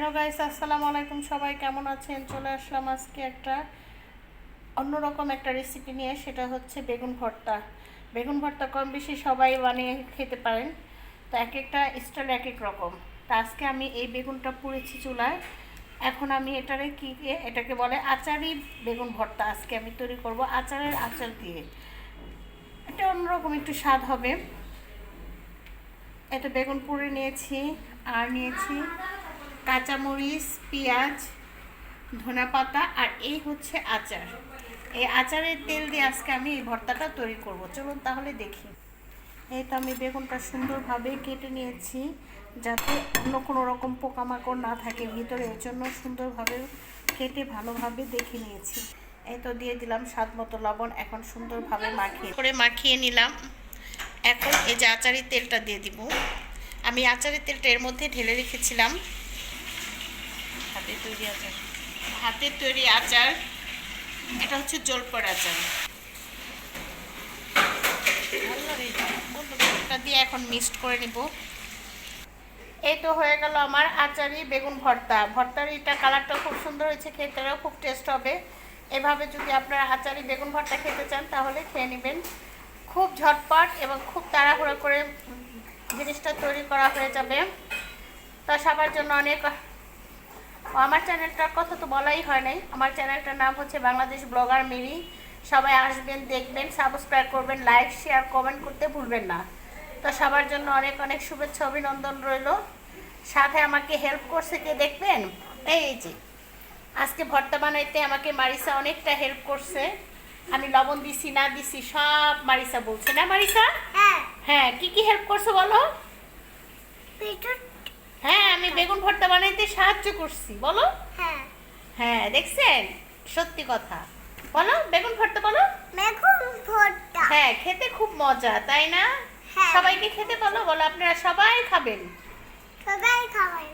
Hello guys আসসালামু আলাইকুম সবাই কেমন আছেন? চলে আসলাম আজকে একটা অন্যরকম একটা রেসিপি নিয়ে, সেটা হচ্ছে বেগুন ভর্তা। বেগুন ভর্তা কম বেশি সবাই বানিয়ে খেতে পারেন। তো এক একটা স্টাইল এক এক রকম। তা আজকে আমি এই বেগুনটা পুড়েছি চুলায়। এখন আমি এটারে কী এটাকে বলে আচারি বেগুন ভর্তা আজকে আমি তৈরি করব আচারের আচার দিয়ে। এটা অন্যরকম একটু স্বাদ হবে। এটা বেগুন পুড়ে নিয়েছি, আর নিয়েছি কাঁচামরিচ, পেঁয়াজ ধনে পাতা আর এই হচ্ছে আচার। এই আচারের তেল দিয়ে আজকে আমি এই ভর্তাটা তৈরি করব। চলুন তাহলে দেখি। এই তো আমি বেগুনটা সুন্দরভাবে কেটে নিয়েছি যাতে অন্য কোনো রকম পোকামাকড় না থাকে। ভিতরে এর জন্য সুন্দরভাবে কেটে ভালোভাবে দেখে নিয়েছি। এই তো দিয়ে দিলাম স্বাদ মতো লবণ। এখন সুন্দরভাবে মাখিয়ে করে মাখিয়ে নিলাম। এখন এই যে আচারের তেলটা দিয়ে দিব। আমি আচারের তেলটা এর মধ্যে ঢেলে রেখেছিলাম। হাতে তৈরি আচার। হাতের তৈরি আচার, এটা হচ্ছে জলপর আচার। দিয়ে এখন মিক্সড করে নিব। এই তো হয়ে গেল আমার আচারি বেগুন ভর্তা। ভর্তার এটা কালারটা খুব সুন্দর হয়েছে, খেতেও খুব টেস্ট হবে। এভাবে যদি আপনারা আচারি বেগুন ভর্তা খেতে চান, তাহলে খেয়ে নেবেন। খুব ঝটপট এবং খুব তাড়াহুড়ো করে জিনিসটা তৈরি করা হয়ে যাবে। তা সবার জন্য অনেক আমার চ্যানেলটার কথা তো বলাই হয় নাই। আমার চ্যানেলটার নাম হচ্ছে বাংলাদেশ ব্লগার মেরি সবাই আসবেন দেখবেন সাবস্ক্রাইব করবেন লাইক শেয়ার কমেন্ট করতে ভুলবেন না। তো সবার জন্য অনেক অনেক শুভেচ্ছা অভিনন্দন রইল। সাথে আমাকে হেল্প করছে কে দেখবেন? এই যে আজকে ভর্তা বানাইতে আমাকে মারিসা অনেকটা হেল্প করছে। আমি লবণ দিছি না দিছি সব মারিসা বলছে। না মারিসা? হ্যাঁ। হ্যাঁ কি কি হেল্প করছ বলো? হ্যাঁ আমি বেগুন ভর্তা বানাইতে সাহায্য করছি বলো? হ্যাঁ। হ্যাঁ দেখছেন? সত্যি কথা। বলো বেগুন ভর্তা বলো? বেগুন ভর্তা। হ্যাঁ খেতে খুব মজা তাই না? হ্যাঁ। সবাইকে খেতে বলো বলো আপনারা সবাই খাবেন। সবাই খাবেন।